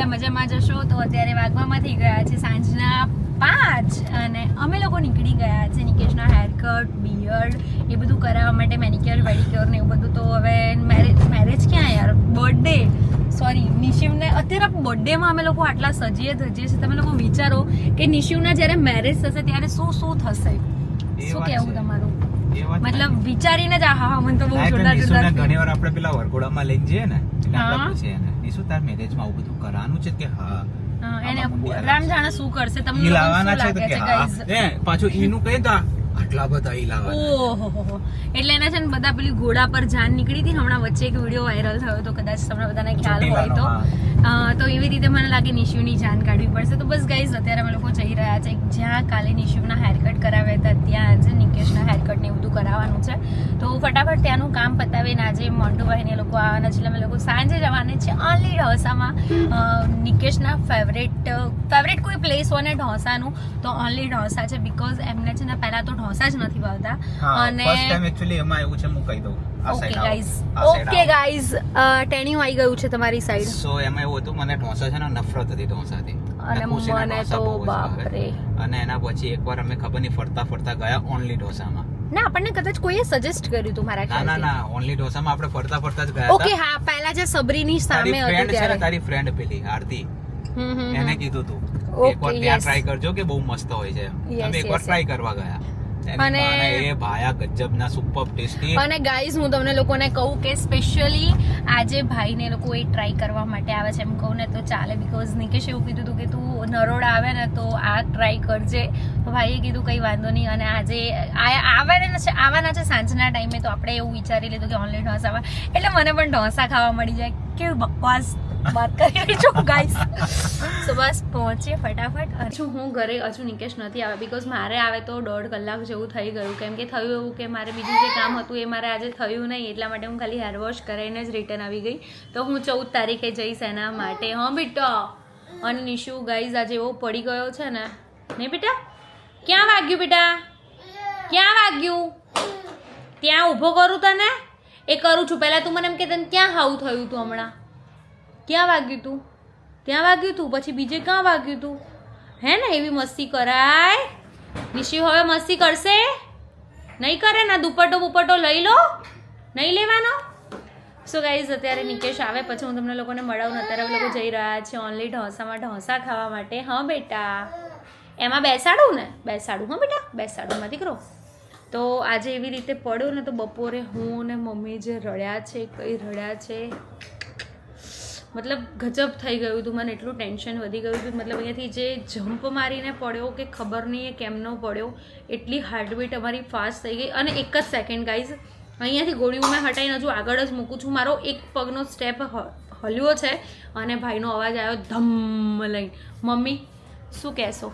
બધા મજામાં જશો તો અત્યારે વાગવામાં થઈ ગયા છે સાંજના પાંચ અને અમે લોકો નીકળી ગયા છે નિકેશના હેરકટ બિયર્ડ એ બધું કરાવવા માટે મેનિક્યોર વેડિક્યોર ને એવું બધું. તો હવે મેરેજ મેરેજ ક્યાં યાર? બર્થડે સોરી નિશિવને અત્યારે બર્થડેમાં અમે લોકો આટલા સજીએ ધજીએ છીએ. તમે લોકો વિચારો કે નિશિવના જ્યારે મેરેજ થશે ત્યારે શું શું થશે? શું કહેવું તમારું? મતલબ વિચારીને જ હા હા, મને તો બહુ જોરદાર જોરદાર ઘણી વાર આપણે પેલા વરઘોડામાં લઈને જઈએ ને એટલે આપણે હા. પૂછીએ નિશુ તાર મેરેજમાં આવું બધું કરવાનું છે કે હા? એને રામ જાણે શું કરશે? તમને લાવવાના છે કે હા. પાછું એનું કહીએ તો આટલા બધા ઈલાવા એટલે એના છે ને બધા પેલી ઘોડા પર જાન નીકળી હતી હમણાં વચ્ચે એક વીડિયો વાયરલ થયો તો કદાચ તમને બધાને ખ્યાલ હોય તો. તો એવી રીતે મને લાગે નિશુની જાન કાઢવી પડશે. તો બસ ગાઈઝ અત્યારે અમે લોકો જઈ રહ્યા છે. જ્યાં કાલે નિશુના હેરકટ કરાવ્યા હતા ત્યાં આજે નિકેશના હેરકટ ને એવું બધું કરાવવાનું છે. તો ફટાફટ ત્યાંનું કામ પતાવીને આજે મોન્ટુભાઈ ભાઈને એ લોકો આવવાના છે. અમે લોકો સાંજે જવાના છે. ઓનલી ઢોસામાં નિકેશના ફેવરેટ ફેવરેટ કોઈ પ્લેસ હોય ને ઢોસાનું તો ઓનલી ઢોસા છે. બીકોઝ એમને છે ને પહેલાં તો ઢોસા જ નથી ભાવતા અને ફર્સ્ટ ટાઈમ એક્ચ્યુઅલી એમાં એવું છે હું કહી દઉં. ઓકે ગાઈઝ ઓકે ગાઈઝ ટેણિયું આવી ગયું છે તમારી સાઈડ સો એમાં એવું હતું મને ઢોસા છે ને નફરત હતી ઢોસાથી. અને મને તો બાપ રે અને એના પછી એકવાર અમે ખબર નહીં ફરતા ફરતા ગયા ઓનલી ઢોસામાં. ના આપણને કદાચ કોઈએ સજેસ્ટ કર્યું હતું મારા ના ના ના ઓનલી ઢોસામાં આપણે ફરતા ફરતા જ ગયા ઓકે હા પહેલા જે સબરીની સામે હતી ત્યારે. તારી ફ્રેન્ડ પેલી આરતી. એને કીધું તું. એક એકવાર yes. ત્યાં ટ્રાય કરજો કે બહુ મસ્ત હોય છે અમે એકવાર ટ્રાય કરવા ગયા. અને- એ ભાયા ગજબના સુપર ટેસ્ટી અને ગાઈઝ હું તમને લોકોને કહું કે સ્પેશિયલી આજે ભાઈને લોકો એ ટ્રાય કરવા માટે આવે છે. એમ કહું ને તો ચાલે બીકોઝ નિકેશ એવું કીધું હતું કે તું નરોડા આવે ને તો આ ટ્રાય કરજે. તો ભાઈએ કીધું કંઈ વાંધો નહીં. અને આજે આવવાના છે આવવાના છે સાંજના ટાઈમે તો આપણે એવું વિચારી લીધું કે ઓનલાઈન ઢોસા એટલે મને પણ ઢોસા ખાવા મળી જાય. કે બકવાસ. વાત કરી રહી છું ગાઈસ સો બસ પહોંચીએ ફટાફટ. હજુ હું ઘરે હજુ નિકેશ નથી આવે બીકોઝ મારે આવે તો દોઢ કલાક જેવું થઈ ગયું. કેમ કે થયું એવું કે મારે બીજું જે કામ હતું એ મારે આજે થયું નહીં, એટલા માટે હું ખાલી હેર વોશ કરાવીને જ રિટર્ન આવી ગઈ. તો હું ચૌદ તારીખે જઈશ એના માટે. હા, બેટા. અને નિશુ ગાઈઝ આજે એવો પડી ગયો છે ને. નહીં, બેટા? ક્યાં વાગ્યું, બેટા? ક્યાં વાગ્યું? ત્યાં ઊભો કરું તને? એ કરું છું. પહેલાં તું મને એમ કે તને ક્યાં હાવું થયું તું હમણાં? ક્યાં વાગ્યું તું? ત્યાં વાગ્યું તું? પછી બીજે ક્યાં વાગ્યું તું? હે ને, એવી મસ્તી કરાય? નિશી હવે મસ્તી કરશે? નહીં કરે ના, દુપટ્ટો બુપટ્ટો લઈ લો. નહીં લેવાનો? સો ગાઈઝ અત્યારે નિકેશ આવે, પછી હું તમને લોકોને મળાવું અત્યારે લોકો જઈ રહ્યા છીએ ઓનલી ઢોસામાં ઢોસા ખાવા માટે. હા, બેટા. એમાં બેસાડું ને? બેસાડું, હા, બેટા? બેસાડું માં દીકરો. તો આજે એવી રીતે પડ્યો ને, તો બપોરે હું ને મમ્મી જે રડ્યા છે, કઈ રડ્યા છે મતલબ ગજબ થઈ ગયું હતું મને એટલું ટેન્શન વધી ગયું હતું. મતલબ અહીંયાથી જે જમ્પ મારીને પડ્યો કે ખબર નહીં એ કેમનો પડ્યો એટલી હાર્ટબીટ અમારી ફાસ્ટ થઈ ગઈ. અને એક જ સેકન્ડ ગાઈઝ અહીંયાથી ગોળીઓ મેં હટાઈને હજુ આગળ જ મૂકું છું. મારો એક પગનો સ્ટેપ હલ્યો છે અને ભાઈનો અવાજ આવ્યો ધમ લઈને. મમ્મી શું કહેશો?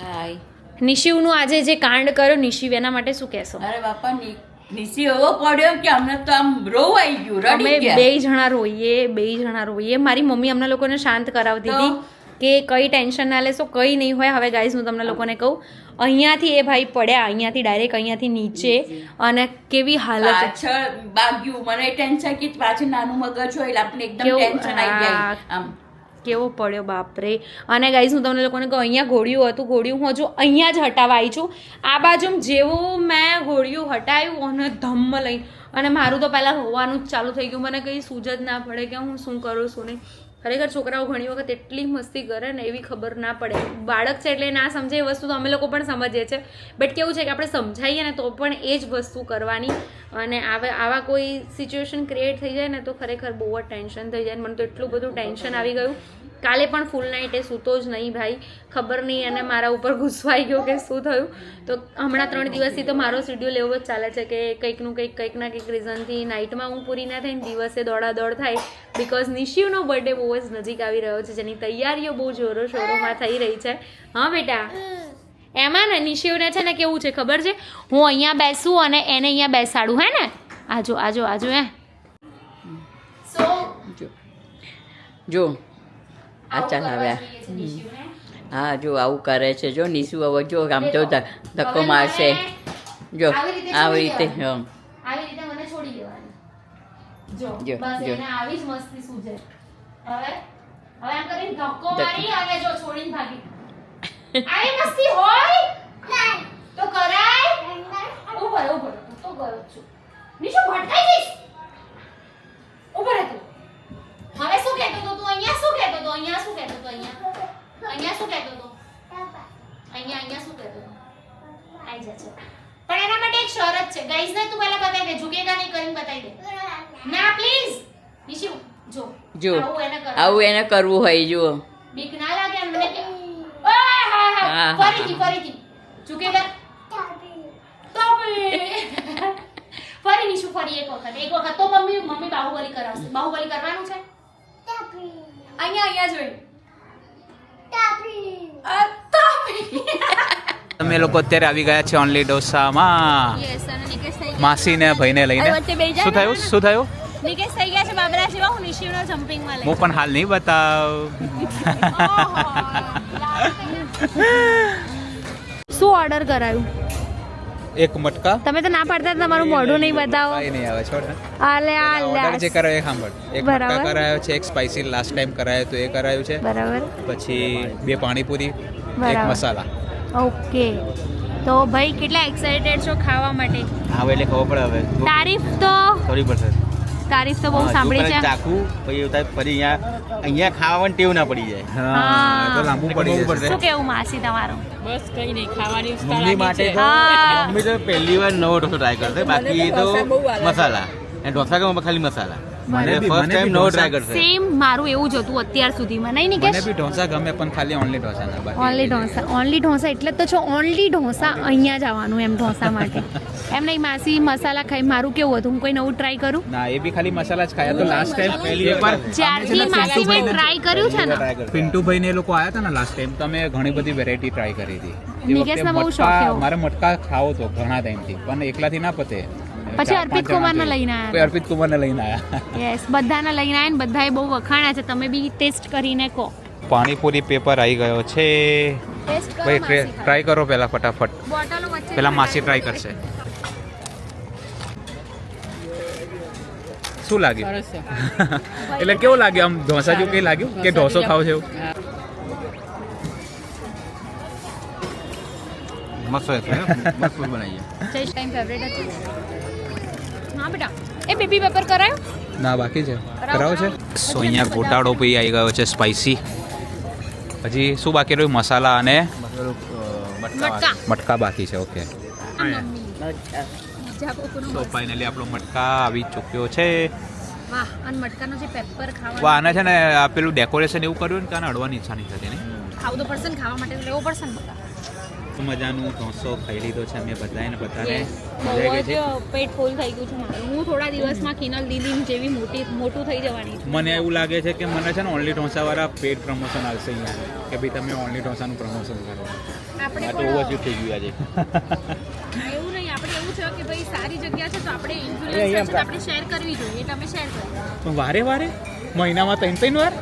હાય નિશિવનું આજે જે કાંડ કર્યો નિશિવ એના માટે શું કહેશો? અરે બાપા ની- નીચે એવો પડ્યો કે અમને તો આમ રોવાઈ ગયું રડી બે જણા રોઈએ બે જણા રોઈએ. મારી મમ્મી અમને લોકોને શાંત કરાવતી હતી કે કઈ ટેન્શન ના લેશો કઈ નહીં હોય. હવે ગાઈઝ હું તમને લોકોને કહું અહીંયાથી એ ભાઈ પડ્યા અહીંયાથી ડાયરેક્ટ અહીંયાથી નીચે અને કેવી હાલત પાછળ બાગ્યું. મને ટેન્શન કે પાછળ નાનું મગજ હોય એટલે આપણે એકદમ ટેન્શન આવી જાય. આમ. કેવો પડ્યો, બાપરે. અને ગાઈઝ હું તમને લોકોને કહું, અહીંયા ઘોડિયું હતું. ઘોડિયું હું હજુ અહીંયા જ હટાવવા આવી છું. આ બાજુ જેવું મેં ઘોડિયું હટાવ્યું અને ધમ્મ લઈ. અને મારું તો પહેલાં હોવાનું જ ચાલુ થઈ ગયું. મને કંઈ સૂઝ જ ના પડે કે હું શું કરું, શું નહીં. ખરેખર છોકરાઓ ઘણી વખત એટલી મસ્તી કરે ને એવી ખબર ના પડે. બાળક છે એટલે ના સમજે એ વસ્તુ તો અમે લોકો પણ સમજીએ છીએ. બટ કેવું છે કે આપણે સમજાવીએ ને તો પણ એ જ વસ્તુ કરવાની. અને આવા આવા કોઈ સિચ્યુએશન ક્રિએટ થઈ જાય ને તો ખરેખર બહુ જ ટેન્શન થઈ જાય. મને તો એટલું બધું ટેન્શન આવી ગયું. કાલે પણ ફૂલ નાઇટે સૂતો જ નહીં ભાઈ. ખબર નહીં અને મારા ઉપર ગુસ્સો ગયો કે શું થયું. તો હમણાં ત્રણ દિવસથી તો મારો શેડ્યુલ એવો જ ચાલે છે કે કંઈકનું કંઈક કંઈક ના કંઈક રીઝનથી નાઇટમાં હું પૂરી ના થાય ને દિવસે દોડાદોડ થાય. બિકોઝ નિશિવનો બર્થડે બહુ જ નજીક આવી રહ્યો છે, જેની તૈયારીઓ બહુ જોરો શોરોમાં થઈ રહી છે. હા, બેટા? એમાં ને નિશિવને છે ને કેવું છે ખબર છે? હું અહીંયા બેસું અને એને અહીંયા બેસાડું, હે ને? આજો આજો આજો, હે. જો. જો. આ ચાલ આવ્યા. હા જો આવું કરે છે. જો નીસુ હવે જો આમ તો ધ- ધક્કો મારશે. જો આવી રીતે હમ. આવી રીતે મને છોડી દેવાની. જો જો, જો. આવી જ મસ્તી સૂઝે હવે હવે આમ કરીને ધક્કો મારી અને જો છોડીને ભાગી. આવી મસ્તી હોય? તો કરાય. ઊભો રહે ઊભો રહે. તો ગયો છું. નિશુ ભટકાઈ જઈશ? ઊભો રહે તું. હવે શું કહેતો તો તું અહીંયા? શું કહેતો તો અહીંયા શું કહેતો તો અહીંયા અહીંયા શું કહેતો તો અહીંયા અહીંયા શું કહેતો તો આઈ જા છે પણ એના માટે એક ગાઈઝ ને તું પહેલા બતાવી દે. ઝુકેગા નહીં કરીને બતાવી દે. ના પ્લીઝ. નિશુ જો. જો. આવું એને કરવાનું. આવું એને કરવું હોય જુઓ બીક ના લાગે અમને કે ઓય હા હા ફરીથી ફરીથી. ઝુકેગા. ફરી નિશુ ફરી એક વખત. એક વખત તો મમ્મી મમ્મી બાહુબલી કરાવશે. બાહુબલી કરવાનું છે? અહીંયા અહીંયા જોઈ. અ, તાપી અમે લોકો અત્યારે આવી ગયા છે ઓનલી ડોસામાં. માસી ને ભાઈને લઈને. શું થયું? શું થયું? નિકેશ થઈ ગયા છે બાબરા જેવા હું નિશિવનો જમ્પિંગમાં લઈ હું પણ હાલ નહીં બતાવ. શું ઓર્ડર કરાયું? એક મટકા. તમે તો ના પાડતા તમારું મોઢું નહીં બતાવો. કઈ નહીં આવે છોડ આલે આલે ઓર્ડર જે કરાયો એ સાંભળ. એક મટકા કરાયો છે એક સ્પાઈસી લાસ્ટ ટાઈમ કરાયો તો એ કરાયું છે. બરાબર. પછી બે પાણીપુરી એક મસાલા. ઓકે. તો ભાઈ કેટલા એક્સાઇટેડ છો ખાવા માટે? હા એટલે ખબર પડે હવે. તારીફ તો સોરી પડશે. તારીફ તો બહુ સાંભળી છે. ચાકુ પછી એવું થાય ફરી અહીંયા અહીંયા ખાવાની ટેવ ના પડી જાય. હા તો લાંબુ પડી જશે. શું કેવું માસી તમારું? બસ કઈ નહીં ખાવાની મમ્મી માટે. મમ્મી તો પહેલી વાર નવો ઢોસો ટ્રાય કરશે. બાકી તો મસાલા. અને ઢોસા કે ખાલી મસાલા? મને ફર્સ્ટ ટાઈમ નો ટ્રાય કરશે સેમ મારું એવું જ હતું અત્યાર સુધીમાં નહીં મને બી ઢોસા ગમે પણ ખાલી ઓનલી ઢોસા ના બાકી ઓનલી ઢોસા. ઓનલી ઢોસા. એટલે તો છો ઓનલી ઢોસા અહીંયા જવાનું એમ ઢોસા માટે. એમ નહીં માસી મસાલા ખાઈ મારું કેવું હતું? હું કોઈ નવું ટ્રાય કરું? ના એ બી ખાલી મસાલા જ ખાયા. તો લાસ્ટ ટાઈમ પહેલી એકવાર વાર જ્યારથી માસી મેં ટ્રાય કર્યું છે ને. પિન્ટુભાઈ ને એ લોકો આયા હતા ને લાસ્ટ ટાઈમ તો અમે ઘણી બધી વેરાયટી ટ્રાય કરી હતી. એ નિકેશને બહુ શોખ મારે મટકા ખાવો તો ઘણા ટાઈમથી પણ એકલાથી ના પતે. પછી અર્પિત કુમારને લઈને આવ્યા. અર્પિત કુમારને લઈને આવ્યા. યસ બધાને લઈને આવીને બધાએ બહુ વખાણ્યા છે. તમે બી ટેસ્ટ કરીને કહો. પાણીપુરી પેપર આવી ગયો છે. ભાઈ ટ્રાય કરો પહેલા ફટાફટ. પેલા પહેલા માસી ટ્રાય કરશે. શું લાગ્યું? એટલે કેવું લાગ્યું? આમ ઢોસા જેવું કઈ લાગ્યું? કે ઢોસો ખાવ છે એવું મસ્ત છે મસ્ત બનાવીએ હા બેટા. એ બેબી પેપર કરાયો? ના બાકી છે. કરાવો, છે? સો અહીંયા ગોટાળો પી આવી ગયો છે સ્પાઈસી હજી શું બાકી રહ્યું? મસાલા અને મટકા. મટકા બાકી છે ઓકે તો ફાઇનલી આપણો મટકા આવી ચૂક્યો છે. વાહ અને મટકાનો જે પેપર તો ખાવાનો આને છે ને પેલું ડેકોરેશન એવું કર્યું ને કે આને અડવાની ઈચ્છા નહીં થતી નહીં? ખાવું તો પડશે ને ખાવા માટે લેવો પડશે ને મજાનું ઢોસો ખાઈ લીધો છે અમે બધાને. બધાને બહુ જ છે પેટ ફૂલ થઈ ગયું છે મારું. હું થોડા દિવસમાં કિનલ દીદી જેવી મોટી મોટું થઈ જવાની છું. મને એવું લાગે છે કે મને છે ને ઓનલી ઢોસાવાળા પેડ પ્રમોશન આવશે અહીંયા. કે ભાઈ તમે ઓનલી ઢોસાનું પ્રમોશન કરો. આપણે તો ઓવર થઈ ગયું આજે. એવું નહીં આપણે એવું છે કે ભાઈ સારી જગ્યા છે તો આપણે તો આપણે શેર કરવી જોઈએ. તમે શેર કરો. વારે વારે? મહિનામાં ત્રણ ત્રણ વાર?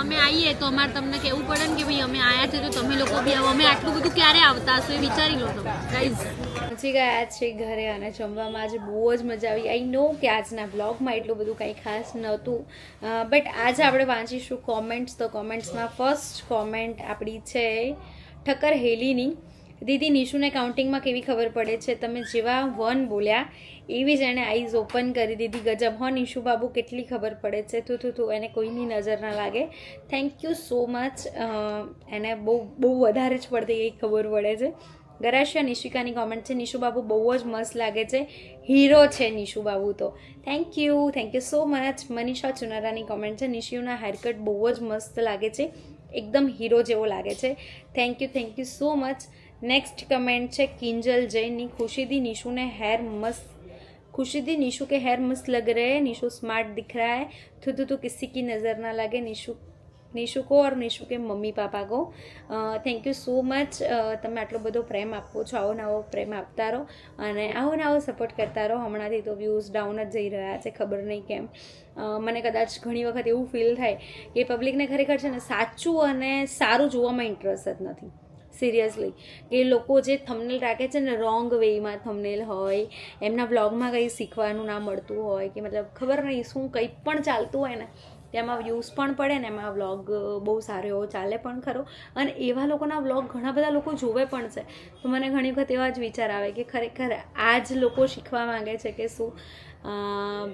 અમે આવીએ તો અમારે તમને કહેવું પડે ને કે ભાઈ અમે આયા છે તો તમે લોકો બી આવો. અમે આટલું બધું ક્યારે આવતા? હશો એ વિચારી લો તમે. ગાઈઝ ગયા છે ઘરે અને જમવામાં આજે બહુ જ મજા આવી. આઈ નો કે આજના બ્લોગમાં એટલું બધું કંઈ ખાસ નહોતું બટ આજે આપણે વાંચીશું કોમેન્ટ્સ તો કોમેન્ટ્સમાં ફર્સ્ટ કોમેન્ટ આપણી છે ઠક્કર હેલીની. દીદી, નિશુને કાઉન્ટિંગમાં કેવી ખબર પડે છે? તમે જેવા વન બોલ્યા, એવી જ એણે આઈઝ ઓપન કરી દીધી. ગજબ. હો, નિશુ બાબુ, કેટલી ખબર પડે છે? થું થું તું એને કોઈની નજર ના લાગે. થેન્ક યુ સો મચ એને બહુ બહુ વધારે જ પડતી એ ખબર પડે છે. ગરાશિયા નિશિકાની કોમેન્ટ છે. નિશુ બાબુ, બહુ જ મસ્ત લાગે છે. હીરો છે નિશુ બાબુ તો. Thank you thank you so much Manisha ચુનારાની comment છે. નિશુના હેરકટ બહુ જ મસ્ત લાગે છે. એકદમ હીરો જેવો લાગે છે. Thank you thank you so much next comment છે કિંજલ જૈનની ખુશીદી નિશુને હેર મસ્ત खुशी निशु के हेयर मस्त लग रहे हैं निशु स्मार्ट दिख रहा है थू थू तो किसी की नज़र ना लगे निशु નિશુ કો ઓર નિશુ કે મમ્મી પાપા કો થેન્ક યુ સો મચ તમે આટલો બધો પ્રેમ આપો છો આવો નવો પ્રેમ આપતા રહો અને આવો નવો સપોર્ટ કરતા રહો હમણાંથી તો વ્યૂઝ ડાઉન જ જઈ રહ્યા છે ખબર નહીં કેમ અ, મને કદાચ ઘણી વખત એવું ફીલ થાય કે પબ્લિકને ખરેખર છે ને સાચું અને સારું જોવામાં ઇન્ટરેસ્ટ જ નથી સિરિયસલી કે લોકો જે થમનેલ રાખે છે ને રોંગ વેમાં થમનેલ હોય, એમના બ્લોગમાં કંઈ શીખવાનું ના મળતું હોય, કે મતલબ ખબર નહીં શું કંઈ પણ ચાલતું હોય ને, તેમાં વ્યૂઝ પણ પડે ને, એમાં વ્લોગ બહુ સારો એવો ચાલે પણ ખરો. અને એવા લોકોના વ્લોગ ઘણા બધા લોકો જોવે પણ છે. તો મને ઘણી વખત એવા જ વિચાર આવે કે ખરેખર આ જ લોકો શીખવા માંગે છે કે શું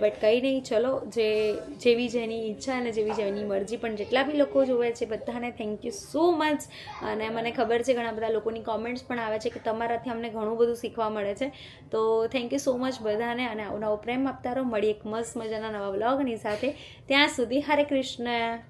બટ કંઈ નહીં, ચલો, જે, જેવી જેની ઈચ્છા અને જેવી જેની મરજી, પણ જેટલા બી લોકો જોવે છે, બધાને થેન્ક યુ સો મચ અને મને ખબર છે, ઘણા બધા લોકોની કોમેન્ટ્સ પણ આવે છે કે તમારાથી અમને ઘણું બધું શીખવા મળે છે. તો થેન્ક યુ સો મચ બધાને, અને નવો પ્રેમ આપતા રહો. મળી એક મસ્ત મજાના નવા બ્લોગની સાથે. ત્યાં સુધી હરે કૃષ્ણ.